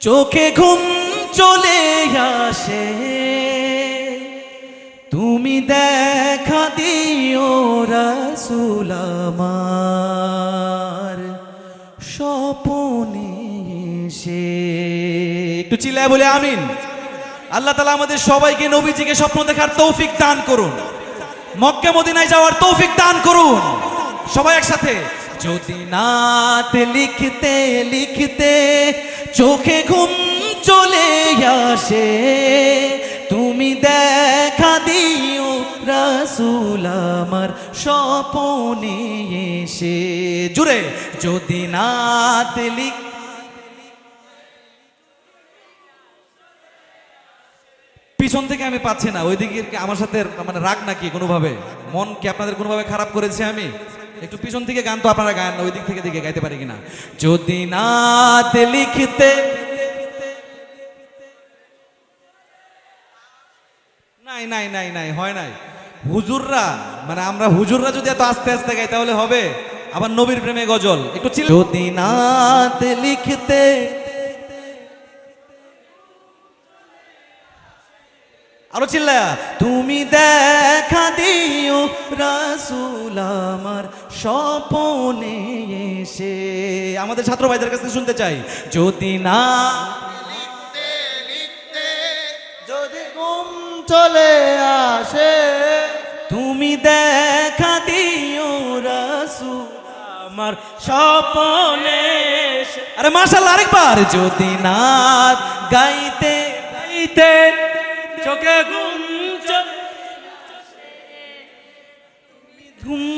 চোখে ঘুম চলে আসে। তুমি দেখা দিও রাসুল আমার, স্বপনে এসে। একটু চিল্লায় বলে আমিন। আল্লাহ তালা আমাদের সবাইকে নবীজিকে স্বপ্ন দেখার তৌফিক দান করুন। মক্কে, মদিনায় যাওয়ার তৌফিক দান করুন। সবাই একসাথে। যদি নাত লিখতে লিখতে চোখে ঘুম চলে আসে, তুমি দেখা দিও রাসুল আমার স্বপনে এসে। জুড়ে, যদি নাত লিখ পিছন থেকে আমি পাচ্ছি না, ওইদিকে আমার সাথে মানে রাগ নাকি কোনোভাবে? মন কি আপনাদের কোনোভাবে খারাপ করেছে আমি? একটু পিছন থেকে গান তো আপনারা গান ওই দিক থেকে দিকে গাইতে পারি কিনা? যদি নাত লিখতে নাই নাই নাই নাই হয় নাই। হুজুররা মানে আমরা হুজুররা যদি এত আস্তে আস্তে গাই তাহলে হবে। আবার নবীর প্রেমে গজল। একটু চিল যদি নাত লিখতে আরও চিল্লা তুমি দেখা দিও রাসুল আমার স্বপনে এসে আমাদের ছাত্র ভাইদের কাছে শুনতে চাই। যদি না যদি ঘুম চলে আসে তুমি দেখা দিও রাসুল আমার স্বপনে আরে মাশাল্লাহ আরেকবার। যদি নাত গাইতে গাইতে চোখে ঘুম চলে ঘুম দিও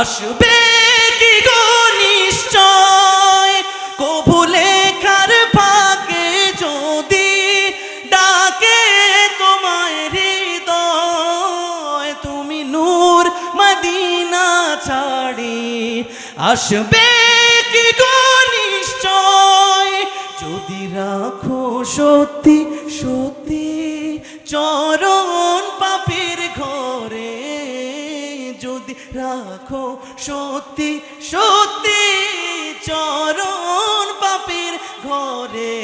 আসবে কি গো নিশ্চয়? কভু লেখার ফাঁকে যদি ডাকে তোমায় হৃদয়, তুমি নূর মদিনা ছাড়ি। আসবে কি গো নিশ্চয়? যদি রাখো সত্যি সত্যি চরণ রাখো সত্যি সত্যি চরণ পাপের ঘরে।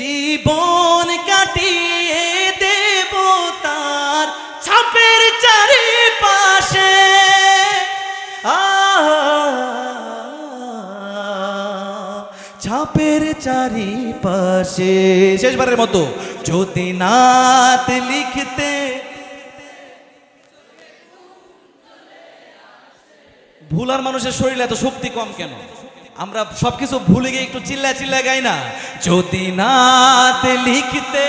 জীবন কাটিয়ে দেব তার ছাপের চারিপাশে। ছাপের চারিপাশে। শেষবারের মতো যদি নাত লিখতে ভুলার মানুষের শরীরে এত শক্তি কম কেন? আমরা সবকিছু ভুলে গিয়ে একটু চিল্লা চিল্লা গাই না? যদি নাত লিখতে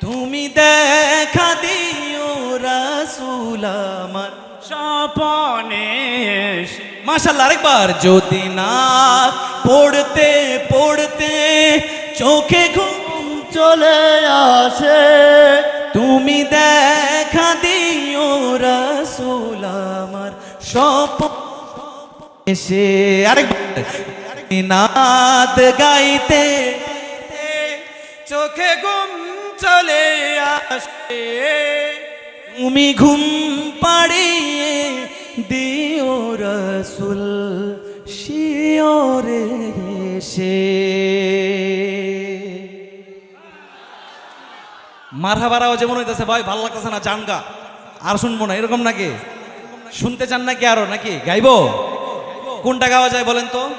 তুমি দেখা দিও রাসুল আমার স্বপনে মাশাল্লাহ আরেকবার, যদি না পড়তে পড়তে চোখে ঘুম চলে আসে। তুমি দেখা দিও রসুল আমার সপ এসে আরেকবার নাদ গাইতে। চোখে ঘুম চলে আসে। তুমি ঘুম পাড়িয়ে দিও রসুল শিওরে এসে। মারহাবারাও যেমন হইতেছে, ভাই, ভালো লাগতেছে না জানগা আর শুনব না, এরকম নাকি? শুনতে চান নাকি আরও, নাকি? গাইবো? কোনটা গাওয়া যায় বলেন তো?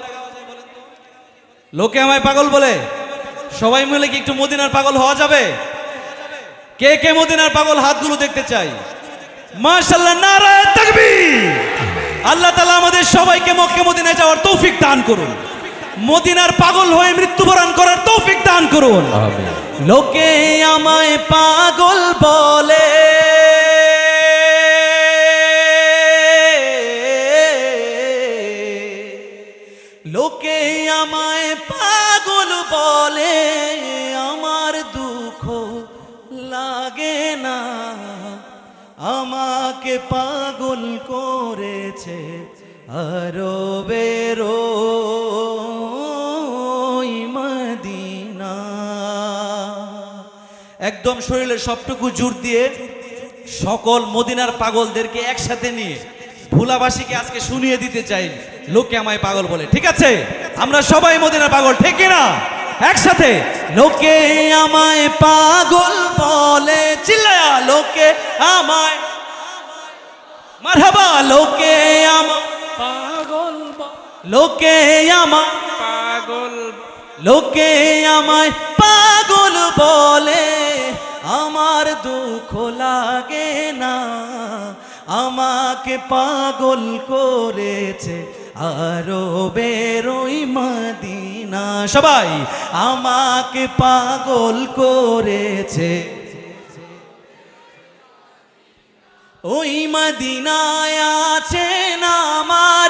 লোকে আমায় পাগল বলে। সবাই মিলে কি একটু মদিনার পাগল হওয়া যাবে? কে কে মদিনার পাগল হাতগুলো দেখতে চাই? মাশাল্লাহ নারায় তাকবীর! আল্লাহ তাআলা আমাদের সবাইকে মক্কে মদিনায় যাওয়ার তৌফিক দান করুন। মদিনার পাগল হয়ে মৃত্যুবরণ করার তৌফিক দান করুন। লোকে আমায় পাগল বলে। লোকে আমায় পাগল বলে। আমার দুঃখ লাগে না। আমাকে পাগল করেছে আরও বেরো একদম শরীরের সবটুকু জোর দিয়ে সকল মদিনার পাগলদেরকে একসাথে নিয়ে ভোলাবাসীকে আজকে শুনিয়ে দিতে চাই। লোকে আমায় পাগল বলে। ঠিক আছে? আমরা সবাই মদিনার পাগল ঠিক না একসাথে। লোকে আমায় পাগল বলে। চিল্লায়া লোকে আমায় মারহাবা লোকে আমায় পাগল লোকে আমায় পাগল লোকে আমায় পাগল বলে আমার দুঃখ লাগে না। আমাকে পাগল করেছে আরও বেরোই মদিনা। সবাই, আমাকে পাগল করেছে। ওই মদিনায় আছে না আমার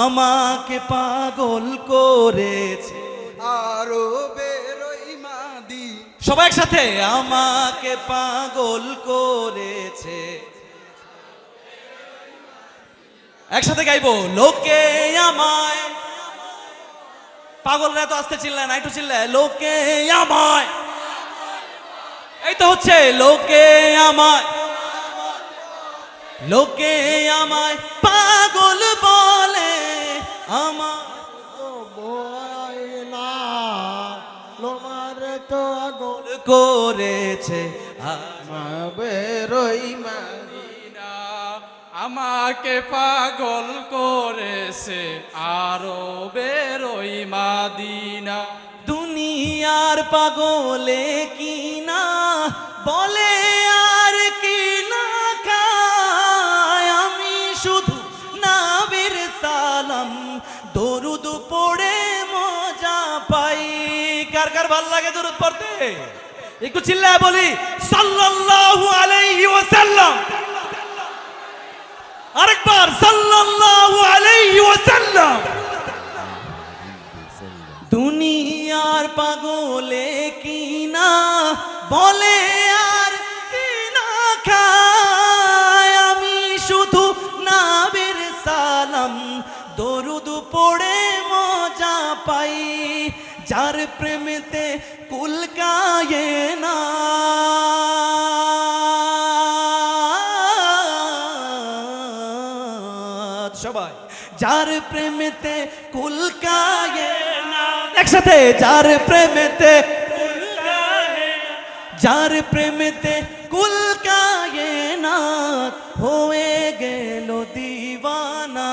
আমাকে পাগল করেছে। আরও বেরোই মাদি সবাই একসাথে আমাকে পাগল করেছে। একসাথে গাইবো লোকে আমায় পাগলরা তো আসতে চিল্লায় না একটু চিল্লায় লোকে আমায় এই তো হচ্ছে লোকে আমায় লোকে আমায় পাগল বলে। আমার তো বয় না, তোমার তো আগুন করেছে বেরোই মাদি আমাকে পাগল করেছে আরও বেরোই মাদিনা। দুনিয়ার পাগলে কি না বলে আর কি না খায়। আমি শুধু নাবের সালাম, দরুদ পড়ে মজা পাই। কার কার ভালো লাগে দরুদ পড়তে? একটু চিল্লায় বলি, সাল্লাল্লাহু আলাইহি ওয়াসাল্লাম। আরেকবার, সাল্লাল্লাহু আলাইহি ওয়াসাল্লাম। দুনিয়ার পাগলে কি না বলে? প্রেমেতে কুলকায়ে না। সবাই, যার প্রেমেতে কুলকায়ে না। একসাথে, যার প্রেমেতে যার প্রেমেতে কুলকায়ে না, হয়ে গেল দিওয়ানা।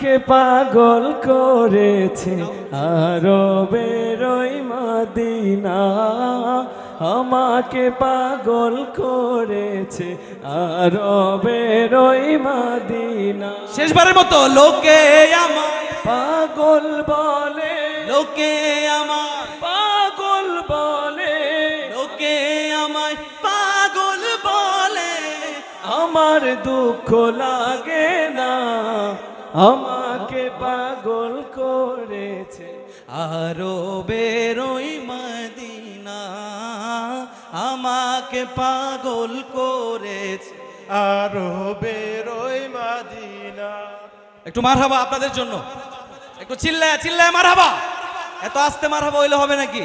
আমাকে পাগল করেছে আরও বেরোই মদিনা। আমাকে পাগল করেছে আরও বেরোই মদিনা। শেষবারের মতো লোকে আমার পাগল বলে। লোকে আমার পাগল বলে। লোকে আমায় পাগল বলে। আমার দুঃখ লাগে না। আমাকে পাগল করেছে আরও বেরোই মদিনা। আমাকে পাগল করেছে আরও বেরোই মাদিনা। একটু মারহাবা আপনাদের জন্য। একটু চিল্লায় চিল্লায় মারহাবা। এত আস্তে মারহাবা হইলে হবে নাকি?